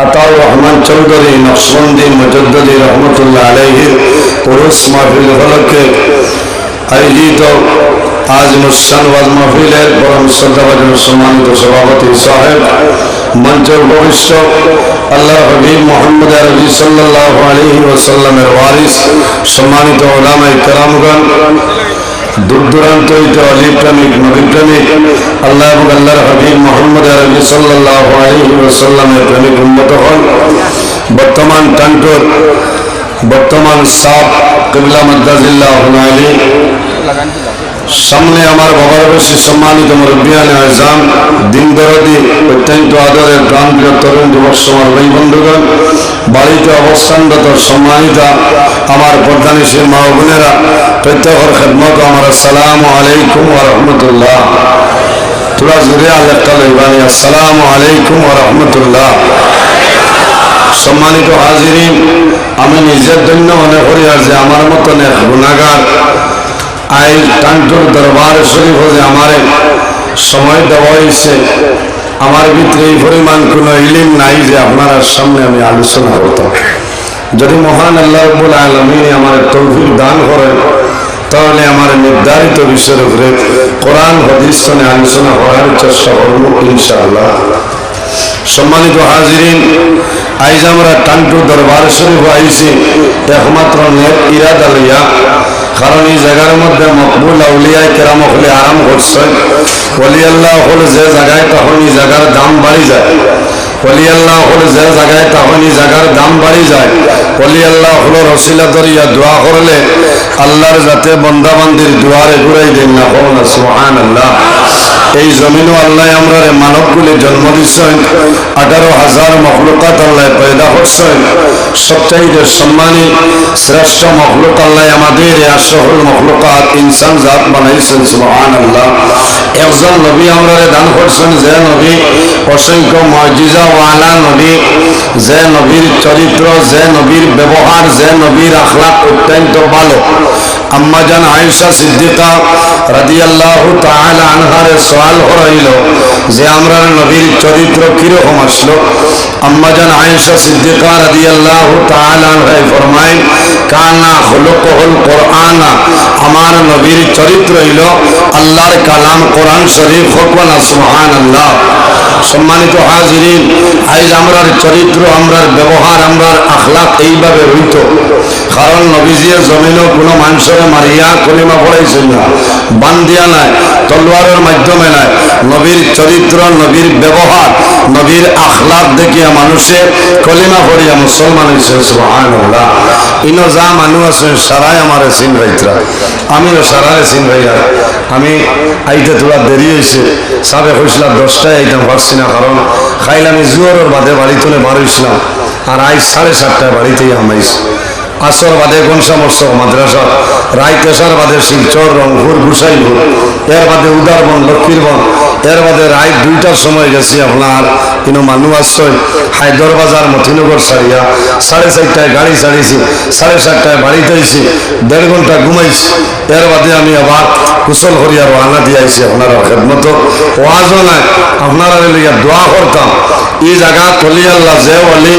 আতাউর রহমান চৌধুরী, নকশবন্দি মজদ্দি রহমতুল্লাহ আলহির পুরুষ মাহফিল উপলক্ষে আয়োজিত আজ মুসান ওয়াজ মাহফিলের পরম শ্রদ্ধাভাজন সম্মানিত সভাপতি সাহেব, মঞ্চের ভবিষ্য আল্লাহ হবিব মোহাম্মদ আরবি সাল্লাহ আলহি ওসাল্লামের ওয়ারিস, সম্মানিত ওলামাই কেরামগণ দূর দূরান্ত হইতে অলিপ প্রেমিক নবী প্রেমিক আল্লাহ এবং আল্লাহর হাবিব মোহাম্মদ আরবি সাল্লাহ আলহি ওসাল্লামের প্রেমিক উন্নত হন। বর্তমান টান্টোর বর্তমান সাপ কবিলা মদ্দাজিল্লাহ আলী। সামনে আমার বাবার বেশি সম্মানিত মুরব্বিয়ান আজাম দিন দরদি, অত্যন্ত আদরের প্রাণপ্রিয় তরুণ যুবক ভাই বন্ধুগণ, বাড়িতে অবস্থানরত সম্মানিতা আমার প্রধানীশীল মা বোনেরা, প্রত্যেকের খেদমত আমার আসসালামু আলাইকুম রাহমাতুল্লাহ। তোরা জুড়ে আল্লাহ লইবানি আসসালামু আলাইকুম রাহমাতুল্লাহ। সম্মানিত হাজিরিন, আমি নিজের জন্য মনে করি আর যে আমার মতন এক গুণাগার আই টান্টুর দরবার শরীফ হলে আমারে সময় দেওয়া হয়েছে। আমার ভিতরে এই পরিমাণ কোনো ইলিম নাই যে আপনার সামনে আমি আলোচনা করতাম যদি মহান আল্লাহ রব্বুল আলমিন আমার তৌফিক দান করেন, তাহলে আমার নির্ধারিত বিষয়ের উপরে কোরআন হদিস্তনে আলোচনা করার চেষ্টা করব ইনশাআল্লাহ। সম্মানিত হাজিরিন, আইজ আমরা টান্টু দরবার শরীফ আইছি। একমাত্র নেক ইরাদা লইয়া, কারণ এই জায়গার মধ্যে মকবুল আউলিয়ায় কেরাম হলে আরাম করছে। অলি আল্লাহ হলে যে জায়গায় তখন এই জায়গার দাম বাড়ি যায়। অলি আল্লাহ হলে যে দাম বাড়ি যায়। আল্লাহর যাতে বন্দাবান্দির দুয়ারে ঘুরাই দেন না সুহান মানবগুলি জন্ম দিচ্ছেন। আঠারো হাজার মখলুকাত আল্লাহ পয়দা করছেন। সবচাইতে সম্মানী, শ্রেষ্ঠ মখলুক আল্লাহ আমাদের আসল মখলুকাত ইনসান জাত বানাইছেন সুবহান আল্লাহ একজন নবী আমরা দান করছেন, যে নবী অসংখ্য মজিজা ওয়ালা নবী, যে নবীর চরিত্র, যে নবীর ব্যবহার, যে নবীর আখলাক অত্যন্ত ভালো। আম্মাজান আয়েশা সিদ্দিকা রাদিয়াল্লাহু তাআলা আনহারে সওয়াল হইল যে আমরা নবীর চরিত্র কীরকম আসলো। আম্মাজান আয়েশা সিদ্দিকা রাদিয়াল্লাহু তাআলা আনহায় ফরমায়, কানা খুলুকুল কোরআনা। আমার নবীর চরিত্র হইল আল্লাহর কালাম কোরআন শরীফ হকবানা সুবহানাল্লাহ। সম্মানিত হাজিরিন আজ আমরার চরিত্র আমরার ব্যবহার আমরার আখলাক এইভাবে হইত। কারণ নবীজির জমিনও কোনো মানুষের মারিয়া কলিমা পড়াইছিল না। বান দিয়া নাই, তলোয়ারের মাধ্যমে নাই। নবীর চরিত্র, নবীর ব্যবহার, নবীর আখলাক দেখিয়া মানুষে কলিমা পড়িয়া মুসলমান হয়েছে সুবহানাল্লাহ। ইনো যা মানুষ আছে, সারাই আমার সিন রাইতরা। আমিও সারারে সিন রাইয়া। আমি আইতে তোলা দেরি হয়েছে সাবে হয়েছিলাম দশটায় আইতাম, পারছি না, কারণ খাইলাম জুয়ারের বাদে বাড়ি তুলে বার হয়েছিলাম আর আজ সাড়ে সাতটায় বাড়িতেই আমাইছি আসর বাদে গনসামর্শ মাদ্রাসা? রায় তেসার বাদে শিলচর, রংপুর, গুসাইপুর। এর বাদে উদারবন, লক্ষ্মীরবন। এর বাদে রায় দুইটার সময় গেছি আপনার কিন্তু মানুষ আসছয় হায়দর বাজার মতিনগর সারিয়া। সাড়ে চারটায় গাড়ি ছাড়িয়েছি সাড়ে সাতটায় বাড়িতে আইছি, দেড় ঘণ্টা ঘুমাইছি। এর বাদে আমি আবার কুশল করিয়া রানা দিয়ে আইছি আপনারা খেদমতো। ওয়াজও নাই, আপনারা লিয়া দোয়া করতাম। এই জায়গা আল্লাহ যে অলি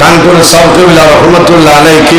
কানপুর সাউকিবিল্লা রহমতুল্লাহ আলাই কি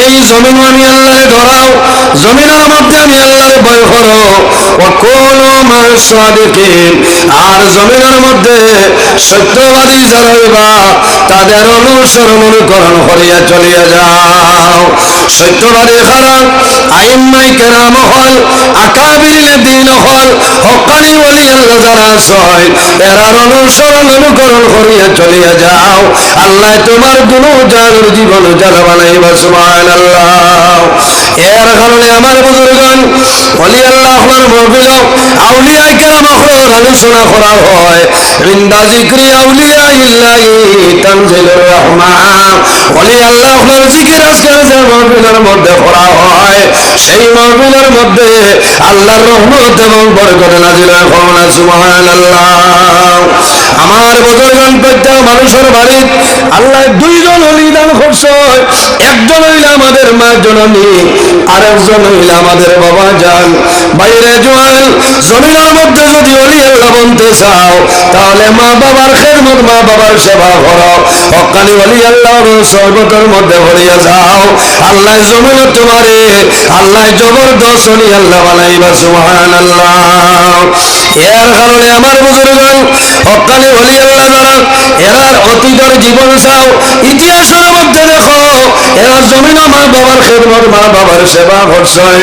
এই জমিন আমি আল্লাহরে ডরাও জমিনের মধ্যে আমি আল্লাহরে ভয় করো। ও কোন আর জমিনের মধ্যে সত্যবাদী যারা তাদের অনুসরণ অনুকরণ করিয়া চলিয়া যাও। সত্যবাদী খারাপ আইম্মাই কেরাম হল আকাবির দিন হল, হকানি বলি আল্লাহ যারা সয়, এরার অনুসরণ, অনুকরণ করিয়া চলিয়া যাও। আল্লাহ তোমারগুলো জানুর জীবন জানা বানাইবা সুবহান আল্লাহ এর কারণে আমার বুজুর্গন অলি আল্লাহ আমার মহফিল আউলিয়া কেরাম আলোচনা করা হয়। ইন্দা জিক্রি আউলিয়া ইল্লাহি তানজিলুর রহমান। আপনার মহবিলের মধ্যে করা হয়। সেই মহবিলের মধ্যে আল্লাহর রহমত এবং বরকত নাজিল করোনা সুবহানাল্লাহ। আমার বুজুর্গান প্রত্যেক মানুষের বাড়ি আল্লাহ দুইজন হলি দান করছে। একজন হইল আমাদের মা জননী আরেকজন হইল আমাদের বাবা যান বাইরে জোয়ান জমিনের মধ্যে যদি অলি আল্লাহ বলতে চাও, তাহলে মা বাবার খেদমত, মা বাবার সেবা করো। হকানি অলি আল্লাহর সর্বতর মধ্যে ভরিয়া যাও। আল্লাহ জমিন তোমারে, আল্লাহ জবরদস্ত আল্লাহ বানাইবা সুহান আল্লাহ এর কারণে আমার বুজুর্গন অকালে অলি আল্লাহ যারা এরার অতীতের জীবন চাও, ইতিহাসের মধ্যে দেখো এরা জমিন মা বাবার খেদমত, মা বাবার সেবা করছেন।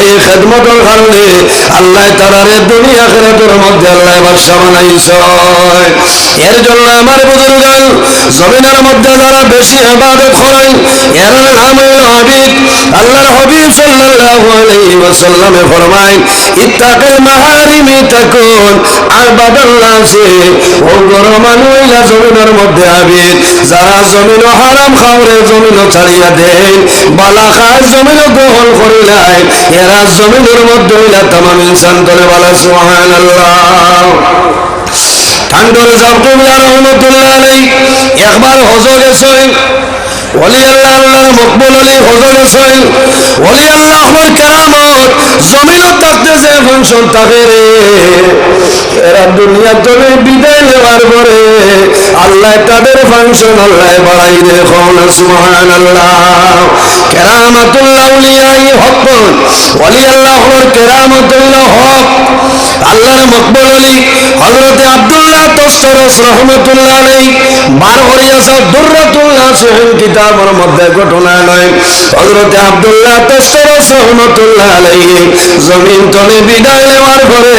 এই খেদমতের কারণে আল্লাহ তারারে দুনিয়া খেরাতের মধ্যে আল্লাহ বাদশা বানাইছে এর জন্য আমার বুজুর্গান জমিনের মধ্যে যারা বেশি ইবাদত করেন, এর নাম হইল হাবিব। আল্লাহর হাবিব সাল্লাল্লাহু আলাইহি ওয়াসাল্লামে ফরমায়, ইত্তাকিল মাহারিমি তাকুন আবাদাল্লাহি ও গরম মানুইলা জমিনের মধ্যে হাবিব। যারা জমিন হারাম খাওরে জমিন ছাড়িয়া দেন বালা খায় জমিন গ্রহণ করিলাই। এরা জমিনের মধ্যে হইলা তামাম ইনসান তলে বালা, সুবহানাল্লাহ। ঠান্ডর জাবকুল্লাহ রহমতুল্লাহ আলাই একবার হজ গেছেন ওলি আল্লাহ আল্লাহ মকবুল আলী হজ গেছেন ওলি আল্লাহ কেরামত ফাংশন থাকে রে। এরা দুনিয়ার জন্য বিদায় নেওয়ার পরে আল্লাহ তাদের ফাংশন আল্লাহ বাড়াই দেখুন সুহান আল্লাহ কেরামতুল্লাহ উলিয়াই হক। ওলি আল্লাহ হর কেরামতুল্লাহ হক। আল্লাহর মকবুল আলী হজরতে আব্দুল্লাহ তস্তরস রহমতুল্লাহ আলাই বার করিয়াছে দুর্রাতুল্লাহ সোহেন কিতাবের মধ্যে ঘটনা নয় আব্দুল্লাহ তস্তরস রহমতুল্লাহ জমিন তলে বিদায় নেওয়ার পরে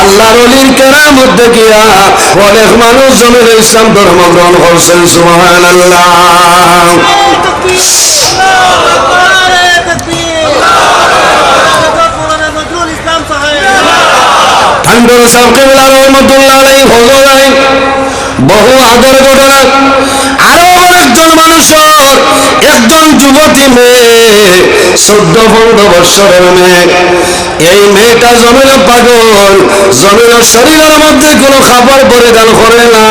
আল্লাহর অলির কেরামত দেখিয়া অনেক মানুষ জমিন ইসলাম ধর্ম গ্রহণ করছেন সুহান আলাই হজর বহু আদর ঘটনা। আরও একজন মানুষের একজন যুবতী মেয়ে, চোদ্দ পনেরো বৎসরের মেয়ে। এই মেয়েটা জমিন পাগল জমিন শরীরের মধ্যে কোনো খাবার পরিধান করে না,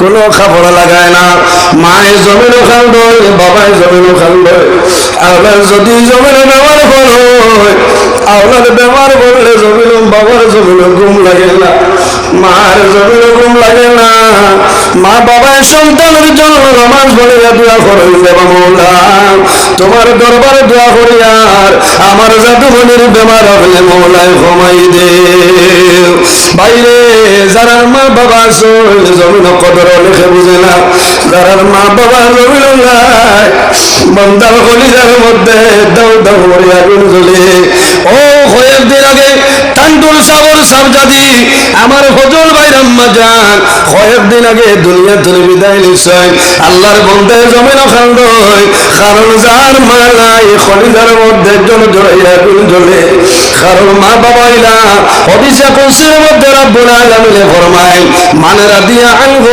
কোনো খাবার লাগায় না। মায়ে জমিন খান্ড বাবাই জমিন খান্ড আপনার যদি জমিন ব্যবহার করো আপনার ব্যবহার করলে জমিন, বাবার জমিন ঘুম লাগে না মার জমিন ঘুম লাগে না। মা বাবায় সন্তানের জন্য নামাজ পড়িয়া দোয়া করেন দেবা মৌলা। তোমার দরবারে দোয়া করিয়ার আমার জাদুমনির বেমার হলে মৌলায় ঘুমাই দে। বাইরে যারা মা বাবা চল জমিন কদর লেখে বুঝে না। যারা মা বাবা জমিন নাই, বন্দার কলিজার মধ্যে দাও দাও করে আগুন জ্বলে। ও কয়েকদিন আগে টান্টুর সাগর সাবজাদি, আমার ফজল ভাই রাম্মা যান কয়েকদিন আগে দুনিয়া তুলে বিদায় নিশ্চয়। আল্লাহর বন্ধে জমিন খান্ড কারণ যার মা নাই খলিজার মধ্যে জল মা বাবা ইলা অভিষেক মধ্যে রাব্বুল আলামিনে ফরমায় মানে রাদিয়া আনহু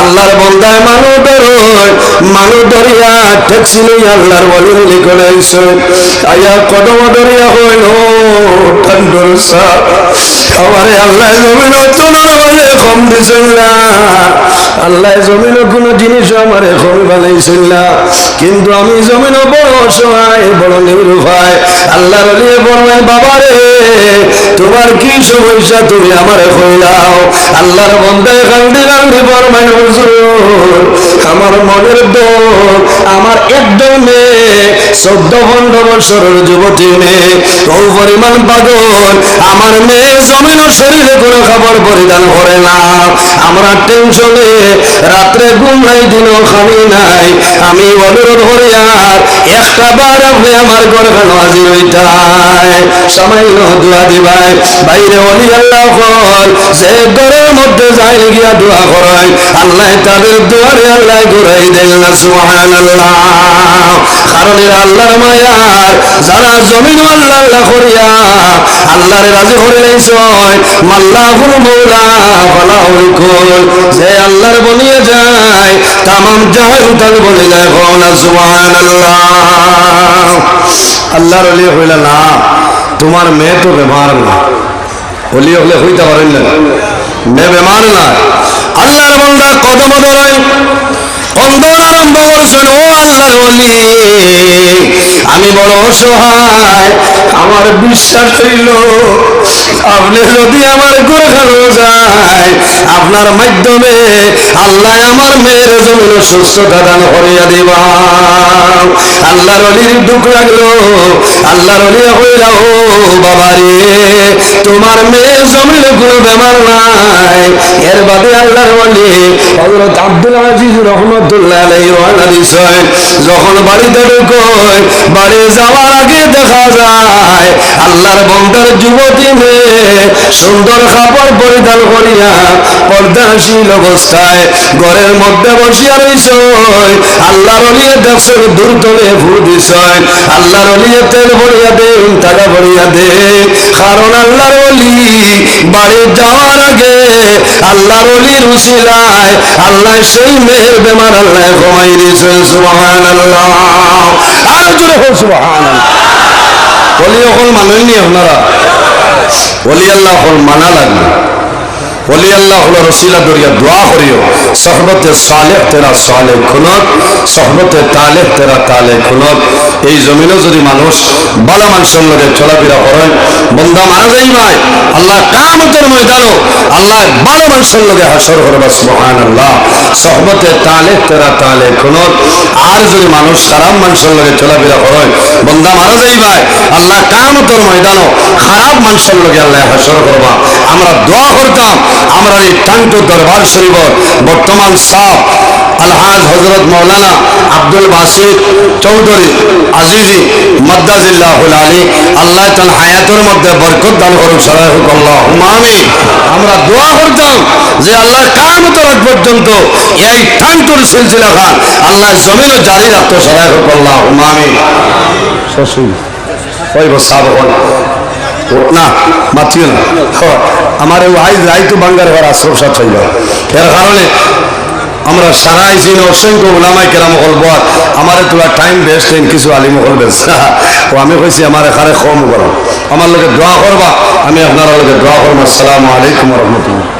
আল্লাহর বন্ধায় মানুষ বেরোয় মানুষ দরিয়া ট্যাক্সি লই আল্লাহর আয়া কদম দরিয়া হইল আমারে আল্লাহ জমিন কম আল্লাহ জমিন কোনো জিনিস আমারে কিন্তু আমি জমিন বড় অসহায়, বড় নিরুপায়। আল্লাহ রলিয়ে বলবেন বাবা রে, তোমার কি সমস্যা? তুমি আমারে কইলাও আল্লাহর বন্ধে কান্দি কান্দি বলবেন হুজুর আমার মনের দোল, আমার একদম মেয়ে চোদ্দ পনেরো বছরের যুবতী মেয়ে। ও পরিমাণ পাগল, আমার মেয়ে জমিন শরীরে কোনো খাবার পরিধান করে না। আমরা টেনশনে রাত্রে ঘুম নাই, দিনও খানি নাই। আমি অনুরোধ করি আর একটা বার আপনি আমার ঘর কেন হাজির হইতাই সামান্য দোয়া দিবাই বাইরে অলি আল্লাহ যে ঘরের মধ্যে যাই গিয়া দোয়া আল্লাহ তাদের দুয়ারে আল্লাহ ঘুরাই দেন না সুহান আল্লাহ আল্লাহর মায়ার, যারা জমিন আল্লাহ আল্লাহ করিয়া, আল্লাহরে রাজি মৌলা যে আল্লাহর বনিয়ে যায়, তামাম জাহান তার বলে যায় না, সুবহানাল্লাহ। আল্লাহর ওলি হইল না তোমার মেয়ে তো বেমার না। ওলি হলে হইতে পারেন না। মেয়ে মার না আল্লাহর বন্দা কদম ধরে কন্দন আরম্ভ করছেন, ও আল্লাহর ওলি। আমি বড় অসহায়, আমার বিশ্বাস হইল, আপনি যদি আমার করে খালো যায়, আপনার মাধ্যমে আল্লাহ আমার মেয়ের জমিন সুস্থতা দান করিয়া দিবা। আল্লাহর অলির দুঃখ লাগল, আল্লাহর অলি হইলা, ও বাবা রে তোমার মেয়ে জমিন কোনো বেমার নাই। এর বাদে আল্লাহর অলি হযরত আব্দুল আজিজ যখন বাড়িতে ঢুকোয়, বাড়ি যাওয়ার আগে দেখা যায়, আল্লাহর বন্দার যুবতী মেয়ে সুন্দর কাপড় পরিধান করিয়া পর্দাশীল অবস্থায় ঘরের মধ্যে বসিয়া আল্লাহর অলিয়ে দূর আল্লাহর অলিয়ে তেল ভরিয়া দেন টাকা ভরিয়া দে। কারণ আল্লাহর অলি বাড়ি যাওয়ার আগে আল্লাহর অলির উসিলায় আল্লাহ সেই মেয়ের বেমার আল্লাহ কমাই দিয়েছেন সুবহান আল্লাহ অকল মানেননি আপনারা। বলি আল্লাহ মানা লাগবে। অলি আল্লাহ হলো রসিলা দরিয়া দোয়া সহবতে সালেহ তেরা সালে খুনত, সহবতে তালে তেরা তালে খুনত। এই জমিনে যদি মানুষ ভালো মানুষের লগে চলাফেরা করেন বন্ধা মারা যাই ভাই আল্লাহ কামতের ময়দানও আল্লাহ ভালো মানুষের লগে হাসর করবা সহবতে তালে তেরা তালে খুনত। আর যদি মানুষ খারাপ মানুষের লগে চলাফেরা করেন বন্ধা মারা যাই ভাই আল্লাহ কামতের ময়দানও খারাপ মানুষের লগে আল্লাহ হাসর করবা। আমরা দোয়া করতাম আমরা এই টাঙ্ক দরবার শরীফ, বর্তমান সাহ আলহাজ হজরত মৌলানা আব্দুল বাসিদ চৌধুরী আজিজি মদ্দাজিল্লাহুল আলী। আল্লাহ তাল হায়াতের মধ্যে বরকত দান করুন সবাই আল্লাহ আমি আমরা দোয়া করতাম যে আল্লাহ কামতের আগ পর্যন্ত এই টাঙ্কুর সিলসিলা খান আল্লাহ জমিনও জারি রাখতো সবাই আল্লাহ আমি শ্বশুর ওই না মাতিও না। আমার এই আইজ রাইতো বাঙ্গার ঘর আশ্রম হইল এর কারণে আমরা সারা যে অসংখ্য ওলামাই কেরাম বর। আমার টাইম বেস্ট কিছু আলিম বেশ। ও আমি কইছি, আমার এখানে কম করো। আমার লোকে দোয়া করবা, আমি আপনার লোকে দোয়া করব। আসসালামু আলাইকুম রহমতুল্লাহ।